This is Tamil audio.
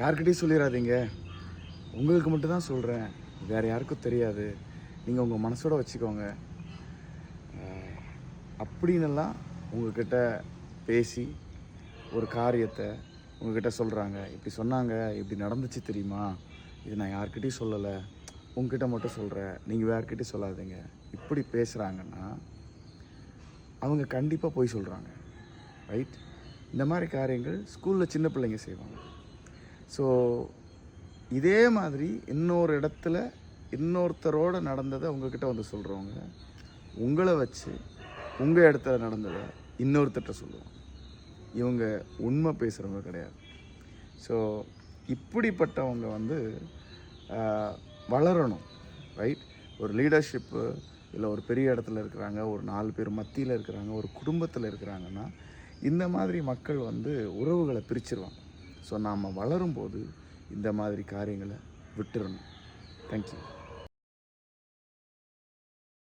யார்கிட்டையும் சொல்லிடாதீங்க உங்களுக்கு மட்டும்தான் சொல்கிறேன் வேறு யாருக்கும் தெரியாது. நீங்கள் உங்கள் மனசோட வச்சுக்கோங்க. அப்படின்னுலாம் உங்கள்கிட்ட உங்ககிட்ட பேசி ஒரு காரியத்தை உங்ககிட்ட சொல்கிறாங்க இப்படி சொன்னாங்க இப்படி நடந்துச்சு தெரியுமா? இது நான் யார்கிட்டையும் சொல்லலை. உங்ககிட்ட மட்டும் சொல்கிறேன் நீங்கள் யார்கிட்டையும் சொல்லாதீங்க. இப்படி பேசுகிறாங்கன்னா அவங்க கண்டிப்பாக போய் சொல்கிறாங்க ரைட் இந்த மாதிரி காரியங்கள் ஸ்கூலில் சின்ன பிள்ளைங்க செய்வாங்க. ஸோ இதே மாதிரி இன்னொரு இடத்துல இன்னொருத்தரோடு நடந்ததை உங்ககிட்ட வந்து சொல்கிறவங்க உங்களை வச்சு உங்கள் இடத்துல நடந்ததை இன்னொருத்தர்கிட்ட சொல்லுவாங்க. இவங்க உண்மை பேசுகிறவங்க கிடையாது. ஸோ இப்படிப்பட்டவங்க வந்து வளரணும் ரைட் ஒரு லீடர்ஷிப்பு இல்லை ஒரு பெரிய இடத்துல இருக்கிறாங்க ஒரு நாலு பேர் மத்தியில் இருக்கிறாங்க ஒரு குடும்பத்தில் இருக்கிறாங்கன்னா இந்த மாதிரி மக்கள் வந்து உறவுகளை பிரிச்சிருவாங்க. ஸோ நாம் வளரும்போது இந்த மாதிரி காரியங்களை விட்டுறணும். தேங்க்யூ